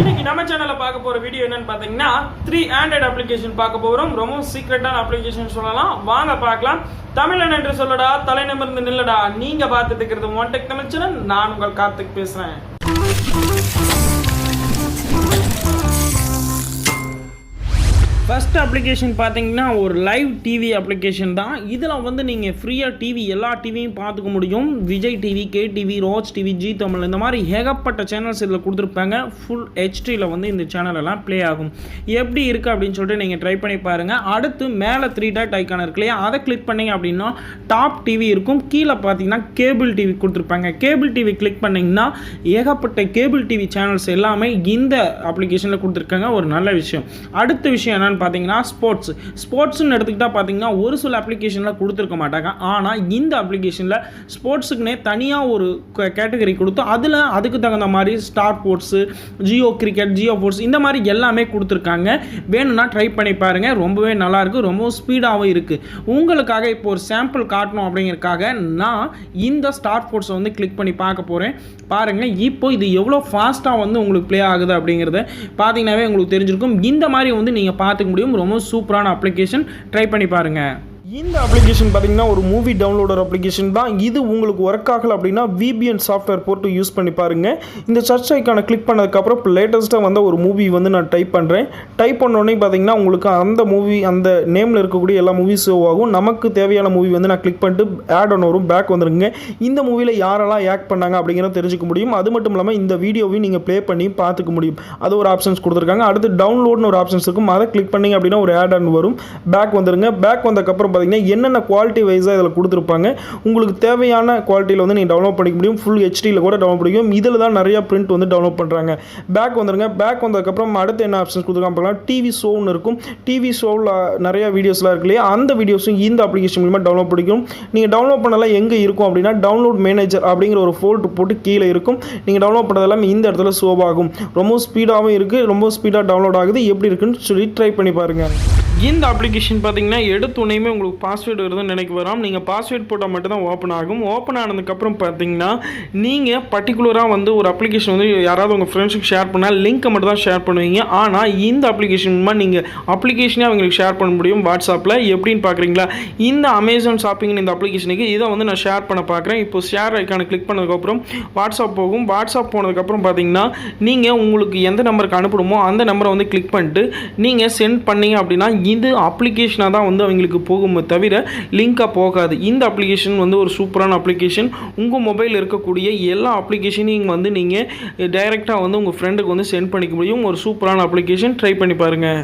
இன்னைக்கு நம்ம சேனல்ல பார்க்க போற வீடியோ என்னன்னு பாத்தீங்கன்னா த்ரீ ஆண்ட்ராய்டு அப்ளிகேஷன் பார்க்க போறோம். ரொம்ப சீக்ரெட்டான அப்ளிகேஷன் சொல்லலாம். வாங்க பார்க்கலாம். தமிழன் என்று சொல்லடா தலை நிமிர்ந்து நில்லடா. நீங்க பார்த்துட்டு இருக்கிறது ஒன் டெக் தமிழ் சேனல் நான் உங்கள் கார்த்திக் பேசுறேன். ஃபஸ்ட் அப்ளிகேஷன் பார்த்தீங்கன்னா ஒரு லைவ் டிவி அப்ளிகேஷன் தான். இதில் வந்து நீங்கள் ஃப்ரீயாக டிவி எல்லா டிவியும் பார்த்துக்க முடியும். Vijay TV K TV Raj TV Zee Tamil இந்த மாதிரி ஏகப்பட்ட சேனல்ஸ் இதில் கொடுத்துருப்பாங்க. ஃபுல் ஹெச்டியில் வந்து இந்த சேனலெல்லாம் ப்ளே ஆகும். எப்படி இருக்குது அப்படின்னு சொல்லிட்டு நீங்கள் ட்ரை பண்ணி பாருங்கள் அடுத்து மேலே த்ரீ டாட் ஐக்கான் இருக்கு இல்லையா? அதை கிளிக் பண்ணீங்க அப்படின்னா டாப் டிவி இருக்கும். கீழே பார்த்தீங்கன்னா கேபிள் டிவி கொடுத்துருப்பாங்க. கேபிள் டிவி கிளிக் பண்ணிங்கன்னா ஏகப்பட்ட கேபிள் டிவி சேனல்ஸ் எல்லாமே இந்த அப்ளிகேஷனில் கொடுத்துருக்காங்க. ஒரு நல்ல விஷயம். அடுத்த விஷயம் என்னென்னு பார்த்தீங்கன்னா ஸ்போர்ட்ஸ் ஸ்போர்ட்ஸ்னு எடுத்துக்கிட்டால் பார்த்தீங்கன்னா ஒரு சில அப்ளிகேஷனில் கொடுத்துருக்க மாட்டாங்க. ஆனால் இந்த அப்ளிகேஷனில் ஸ்போர்ட்ஸுக்குனே தனியாக ஒரு கேட்டகரி கொடுத்து அதில் அதுக்கு தகுந்த மாதிரி Star Sports Jio Cricket Jio Sports இந்த மாதிரி எல்லாமே கொடுத்துருக்காங்க. வேணும்னா ட்ரை பண்ணி பாருங்கள் ரொம்பவே நல்லாயிருக்கு ரொம்பவும் ஸ்பீடாகவும் இருக்குது உங்களுக்காக இப்போ ஒரு சாம்பிள் காட்டணும் அப்படிங்கிறதுக்காக நான் இந்த ஸ்டார் ஸ்போர்ட்ஸை வந்து கிளிக் பண்ணி பார்க்க போகிறேன் பாருங்கள் இப்போ இது எவ்வளோ ஃபாஸ்ட்டாக வந்து உங்களுக்கு ப்ளே ஆகுது அப்படிங்கிறத பார்த்தீங்கன்னாவே உங்களுக்கு தெரிஞ்சிருக்கும். இந்த மாதிரி வந்து நீங்கள் பார்த்துக்க முடியும். ரொம்ப சூப்பரான அப்ளிகேஷன் ட்ரை பண்ணி பாருங்கள் இந்த அப்ளிகேஷன் பார்த்தீங்கன்னா ஒரு மூவி டவுன்லோடர் அப்ளிகேஷன் தான். இது உங்களுக்கு ஒர்க் ஆகலை அப்படின்னா விபிஎன் சாஃப்ட்வேர் போட்டு யூஸ் பண்ணி பாருங்கள் இந்த சர்ச் ஐக்கானை கிளிக் பண்ணதுக்கப்புறம் இப்போ லேட்டஸ்ட்டாக வந்த ஒரு மூவி வந்து நான் டைப் பண்ணுறேன் டைப் பண்ணோடனே பார்த்தீங்கன்னா உங்களுக்கு அந்த மூவி அந்த நேமில் இருக்கக்கூடிய எல்லா மூவிஸ் ஷோ ஆகும். நமக்கு தேவையான மூவி வந்து நான் கிளிக் பண்ணிட்டு ஆட் ஒன்று வரும் பேக் வந்துருங்க. இந்த மூவியில் யாரெல்லாம் ஆக்ட் பண்ணாங்க அப்படிங்கிறத தெரிஞ்சுக்க முடியும். அது மட்டும் இல்லாமல் இந்த வீடியோவையும் நீங்கள் ப்ளே பண்ணி பார்த்துக்க முடியும். அது ஒரு ஆப்ஷன்ஸ் கொடுத்துருக்காங்க. அடுத்து டவுன்லோட்னு ஒரு ஆப்ஷன்ஸ் இருக்கும். அதை கிளிக் பண்ணிங்க அப்படின்னா ஒரு ஆட் ஆன் வரும். பேக் வந்துருங்க. பேக் வந்ததுக்கப்புறம் பார்த்தீங்கன்னா என்னென்ன குவாலிட்டி வைஸாக இதில் கொடுத்துருப்பாங்க உங்களுக்கு தேவையான குவாலிட்டியில் வந்து நீங்கள் டவுன்லோட் பண்ணிக்க முடியும் ஃபுல் ஹெச்டியில் கூட டவுன்லோட் பண்ணிக்கும் இதில் தான் நிறையா பிரிண்ட் வந்து டவுன்லோட் பண்ணுறாங்க பேக் வந்துருங்க. பேக் வந்ததுக்கப்புறம் அடுத்து என்ன ஆப்ஷன்ஸ் கொடுத்துருக்காங்க பார்க்கலாம் டிவி ஷோன்னு இருக்கும். டிவி ஷோவில் நிறையா வீடியோஸ்லாம் இருக்கு இல்லையா? அந்த வீடியோஸும் இந்த அப்ளிகேஷன் மூலமாக டவுன்லோட் பண்ணிக்கும் நீங்கள் டவுன்லோட் பண்ணலாம் எங்கே இருக்கும் அப்படின்னா டவுன்லோட் மேனேஜர் அப்படிங்கிற ஒரு ஃபோல்ட் போட்டு கீழே இருக்கும். நீங்கள் டவுன்லோட் பண்ணதெல்லாம் இந்த இடத்துல ஷோவாகும் ரொம்ப ஸ்பீடாகவும் இருக்குது ரொம்ப ஸ்பீடாக டவுன்லோட் ஆகுது. எப்படி இருக்குன்னு சொல்லி ட்ரை பண்ணி பாருங்கள் இந்த அப்ளிகேஷன் பார்த்தீங்கன்னா எடுத்துனையுமே உங்களுக்கு பாஸ்வேர்டு வருதுன்னு நினைக்க வரோம் நீங்கள் பாஸ்வேர்ட் போட்டால் மட்டும்தான் ஓப்பன் ஆகும். ஓப்பன் ஆனதுக்கப்புறம் பார்த்தீங்கன்னா நீங்கள் பர்டிகுலராக வந்து ஒரு அப்ளிகேஷன் வந்து யாராவது உங்கள் ஃப்ரெண்ட்ஸுக்கு ஷேர் பண்ணால் லிங்க்கை மட்டும் தான் ஷேர் பண்ணுவீங்க. ஆனால் இந்த அப்ளிகேஷன் மூலமாக நீங்கள் அப்ளிகேஷனே அவங்களுக்கு ஷேர் பண்ண முடியும். வாட்ஸ்அப்பில் எப்படின்னு பார்க்குறீங்களா இந்த அமேசான் ஷாப்பிங் இந்த அப்ளிகேஷனுக்கு இதை வந்து நான் ஷேர் பண்ண பார்க்குறேன் இப்போ ஷேர் ஐக்கானை கிளிக் பண்ணதுக்கப்புறம் வாட்ஸ்அப் போகும். வாட்ஸ்அப் போனதுக்கப்புறம் பார்த்தீங்கன்னா நீங்கள் உங்களுக்கு எந்த நம்பருக்கு அனுப்பணுமோ அந்த நம்பரை வந்து கிளிக் பண்ணிட்டு நீங்கள் சென்ட் பண்ணீங்க அப்படின்னா இது அப்ளிகேஷனாக தான் வந்து அவங்களுக்கு போகுமே தவிர லிங்காக போகாது. இந்த அப்ளிகேஷன் வந்து ஒரு சூப்பரான அப்ளிகேஷன் உங்கள் மொபைலில் இருக்கக்கூடிய எல்லா அப்ளிகேஷனையும் வந்து நீங்கள் டைரெக்டாக வந்து உங்கள் ஃப்ரெண்டுக்கு வந்து சென்ட் பண்ணிக்க முடியும். ஒரு சூப்பரான அப்ளிகேஷன் ட்ரை பண்ணி பாருங்கள்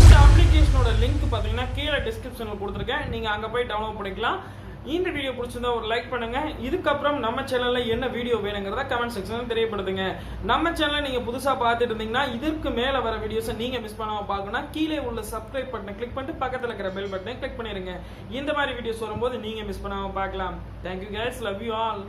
இந்த அப்ளிகேஷனோட லிங்க் பார்த்தீங்கன்னா கீழே டிஸ்கிரிப்ஷனில் கொடுத்துருக்கேன். நீங்கள் அங்கே போய் டவுன்லோட் பண்ணிக்கலாம். இந்த வீடியோ பிடிச்சிருந்தா ஒரு லைக் பண்ணுங்க. இதுக்கப்புறம் நம்ம சேனல்ல என்ன வீடியோ வேணுங்கிறத கமெண்ட் செக்ஷன்ல தெரியப்படுத்துங்க. நம்ம சேனலை நீங்க புதுசா பார்த்துட்டு இருந்தீங்கன்னா இதற்கு மேல வர வீடியோஸை நீங்க மிஸ் பண்ணாம பார்க்கணும் கீழே உள்ள சப்ஸ்கிரைப் பட்டனை கிளிக் பண்ணிட்டு பக்கத்துல இருக்கிற பெல் பட்டனை கிளிக் பண்ணிருங்க. இந்த மாதிரி வீடியோஸ் வரும்போது நீங்க மிஸ் பண்ணாம பார்க்கலாம். Thank you guys love you all